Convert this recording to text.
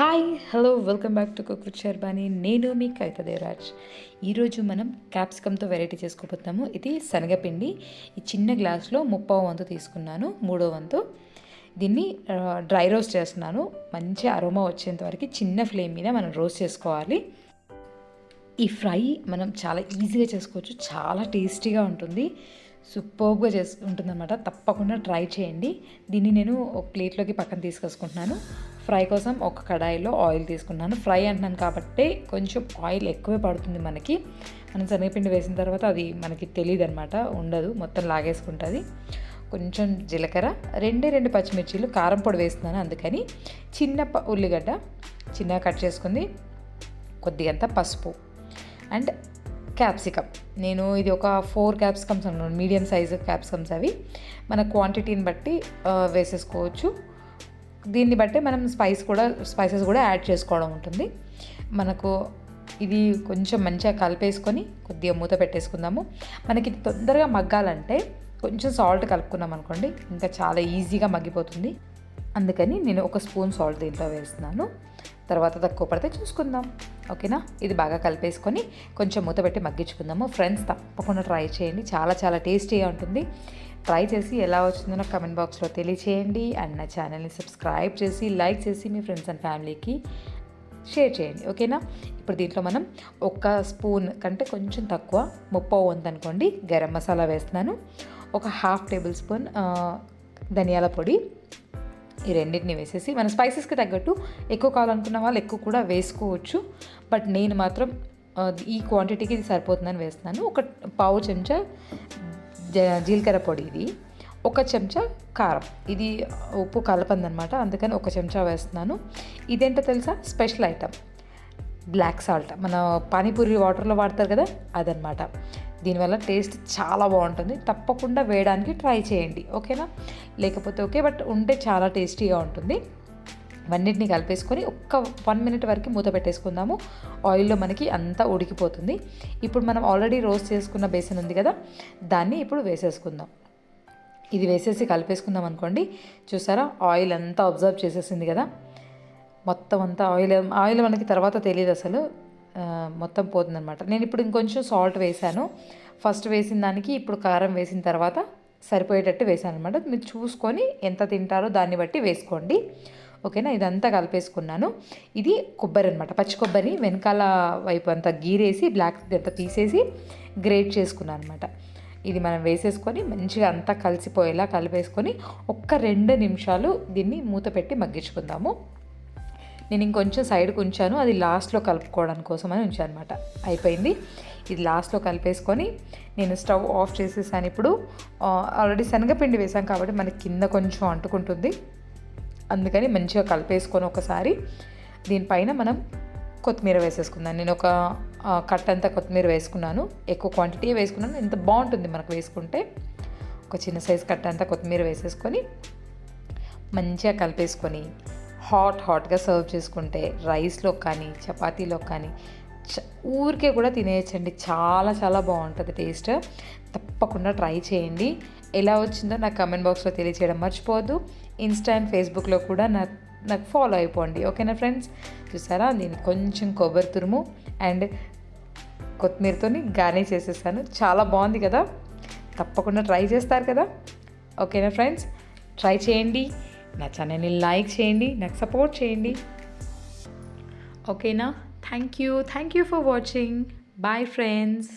Hi hello welcome back to cook with నేను మీ కవిత దేవరాజ్ ఈరోజు మనం క్యాప్సికమ్తో వెరైటీ చేసుకోబోతున్నాము. ఇది శనగపిండి. ఈ చిన్న గ్లాస్లో ముప్పో వంతు తీసుకున్నాను మూడో వంతు. దీన్ని డ్రై రోస్ట్ చేస్తున్నాను. మంచి అరోమా వచ్చేంత వరకు చిన్న ఫ్లేమ్ మీద మనం రోస్ట్ చేసుకోవాలి. ఈ ఫ్రై మనం చాలా ఈజీగా చేసుకోవచ్చు. చాలా టేస్టీగా ఉంటుంది. సూపర్గా చేసు ఉంటుందన్నమాట. తప్పకుండా ట్రై చేయండి. దీన్ని నేను ఒక ప్లేట్లోకి పక్కన తీసుకొసుకుంటున్నాను. ఫ్రై కోసం ఒక కడాయిలో ఆయిల్ తీసుకున్నాను. ఫ్రై అంటున్నాను కాబట్టి కొంచెం ఆయిల్ ఎక్కువే పడుతుంది మనకి. మనం శనగపిండి వేసిన తర్వాత అది మనకి తెలియదు అనమాట ఉండదు మొత్తం లాగేసుకుంటుంది. కొంచెం జీలకర్ర రెండే రెండు పచ్చిమిర్చీలు కారం పొడి వేస్తున్నాను అందుకని. చిన్న ఉల్లిగడ్డ చిన్నగా కట్ చేసుకుంది. కొద్దిగంత పసుపు అండ్ క్యాప్సికమ్ నేను ఇది ఒక ఫోర్ క్యాప్సికమ్స్ అన్నాను మీడియం సైజు క్యాప్సికమ్స్ అవి. మన క్వాంటిటీని బట్టి వేసేసుకోవచ్చు. దీన్ని బట్టి మనం స్పైస్ కూడా స్పైసెస్ కూడా యాడ్ చేసుకోవడం ఉంటుంది. మనకు ఇది కొంచెం మంచిగా కలిపేసుకొని కొద్దిగా మూత పెట్టేసుకుందాము. మనకి ఇది తొందరగా మగ్గాలంటే కొంచెం సాల్ట్ కలుపుకున్నాం అనుకోండి ఇంకా చాలా ఈజీగా మగ్గిపోతుంది. అందుకని నేను ఒక స్పూన్ సాల్ట్ దీంట్లో వేస్తున్నాను. తర్వాత తక్కువ పడితే చూసుకుందాం. ఓకేనా? ఇది బాగా కలిపేసుకొని కొంచెం మూత పెట్టి మగ్గించుకుందాము. ఫ్రెండ్స్ తప్పకుండా ట్రై చేయండి. చాలా చాలా టేస్టీగా ఉంటుంది. ట్రై చేసి ఎలా వచ్చిందో నాకు కమెంట్ బాక్స్లో తెలియచేయండి. అండ్ నా ఛానల్ని సబ్స్క్రైబ్ చేసి లైక్ చేసి మీ ఫ్రెండ్స్ అండ్ ఫ్యామిలీకి షేర్ చేయండి. ఓకేనా? ఇప్పుడు దీంట్లో మనం ఒక స్పూన్ కంటే కొంచెం తక్కువ ముప్పై వంతు అనుకోండి. గరం మసాలా వేస్తున్నాను. ఒక హాఫ్ టేబుల్ స్పూన్ ధనియాల పొడి. ఈ రెండింటిని వేసేసి మన స్పైసెస్కి తగ్గట్టు ఎక్కువ కావాలనుకున్న వాళ్ళు ఎక్కువ కూడా వేసుకోవచ్చు. బట్ నేను మాత్రం ఈ క్వాంటిటీకి ఇది సరిపోతుందని వేస్తున్నాను. ఒక పావు చెంచా జ- జీలకర్ర పొడి ఇది ఒక చెంచా కారం. ఇది ఉప్పు కలపందనమాట అందుకని ఒక చెంచా వేస్తున్నాను. ఇదేంటో తెలుసా? Special item. Black salt. మన పానీపూరి వాటర్లో వాడతారు కదా అదనమాట. దీనివల్ల టేస్ట్ చాలా బాగుంటుంది. తప్పకుండా వేయడానికి ట్రై చేయండి. ఓకేనా? లేకపోతే ఓకే బట్ ఉంటే చాలా టేస్టీగా ఉంటుంది. ఇవన్నిటిని కలిపేసుకొని ఒక్క వన్ మినిట్ వరకు మూత పెట్టేసుకుందాము. ఆయిల్లో మనకి అంతా ఉడికిపోతుంది. ఇప్పుడు మనం ఆల్రెడీ రోస్ట్ చేసుకున్న బేసన్ ఉంది కదా దాన్ని ఇప్పుడు వేసేసుకుందాం. ఇది వేసేసి కలిపేసుకుందాం అనుకోండి. చూసారా? ఆయిల్ అంతా అబ్జర్వ్ చేసేసింది కదా. మొత్తం అంతా ఆయిల్ ఆయిల్ మనకి తర్వాత తెలియదు అసలు. మొత్తం పోతుందన్నమాట. నేను ఇప్పుడు ఇంకొంచెం సాల్ట్ వేసాను ఫస్ట్ వేసిన దానికి ఇప్పుడు కారం వేసిన తర్వాత సరిపోయేటట్టు వేసాను అనమాట మీరు చూసుకొని ఎంత తింటారో దాన్ని బట్టి వేసుకోండి. ఓకేనా? ఇదంతా కలిపేసుకున్నాను. ఇది కొబ్బరి అనమాట పచ్చి కొబ్బరి వెనకాల వైపు అంతా గీరేసి బ్లాక్ అంతా తీసేసి గ్రేట్ చేసుకున్నాను అనమాట ఇది మనం వేసేసుకొని మంచిగా అంతా కలిసిపోయేలా కలిపేసుకొని ఒక్క రెండు నిమిషాలు దీన్ని మూత పెట్టి మగ్గించుకుందాము. నేను ఇంకొంచెం సైడ్కి ఉంచాను. అది లాస్ట్లో కలుపుకోవడానికి కోసం అని ఉంచాను అనమాట అయిపోయింది. ఇది లాస్ట్లో కలిపేసుకొని నేను స్టవ్ ఆఫ్ చేసేసాను ఇప్పుడు. ఆల్రెడీ శనగపిండి వేసాం కాబట్టి మనకి కింద కొంచెం అంటుకుంటుంది. అందుకని మంచిగా కలిపేసుకొని ఒకసారి దీనిపైన మనం కొత్తిమీర వేసేసుకుందాం. నేను ఒక కట్టంతా అంతా కొత్తిమీర వేసుకున్నాను. ఎక్కువ క్వాంటిటీ వేసుకున్నాను. ఎంత బాగుంటుంది మనకు వేసుకుంటే. ఒక చిన్న సైజ్ కట్టంతా కొత్తిమీర వేసేసుకొని మంచిగా కలిపేసుకొని హాట్ హాట్గా సర్వ్ చేసుకుంటే రైస్లో కానీ చపాతీలో కానీ చ- ఊరికే కూడా తినేయచ్చండి. చాలా చాలా బాగుంటుంది టేస్ట్. తప్పకుండా ట్రై చేయండి. ఎలా వచ్చిందో నాకు కమెంట్ బాక్స్లో తెలియచేయడం మర్చిపోవద్దు. ఇన్స్టా అండ్ ఫేస్బుక్లో కూడా నా నాకు ఫాలో అయిపోండి. ఓకేనా ఫ్రెండ్స్? చూసారా? నేను కొంచెం కొబ్బరి తురుము అండ్ కొత్తిమీరతోని గార్నిష్ చేసేసాను. చాలా బాగుంది కదా? తప్పకుండా ట్రై చేస్తారు కదా? ఓకేనా ఫ్రెండ్స్? ట్రై చేయండి. నా ఛానల్ని లైక్ చేయండి నాకు సపోర్ట్ చేయండి. ఓకేనా thank you thank you for watching bye friends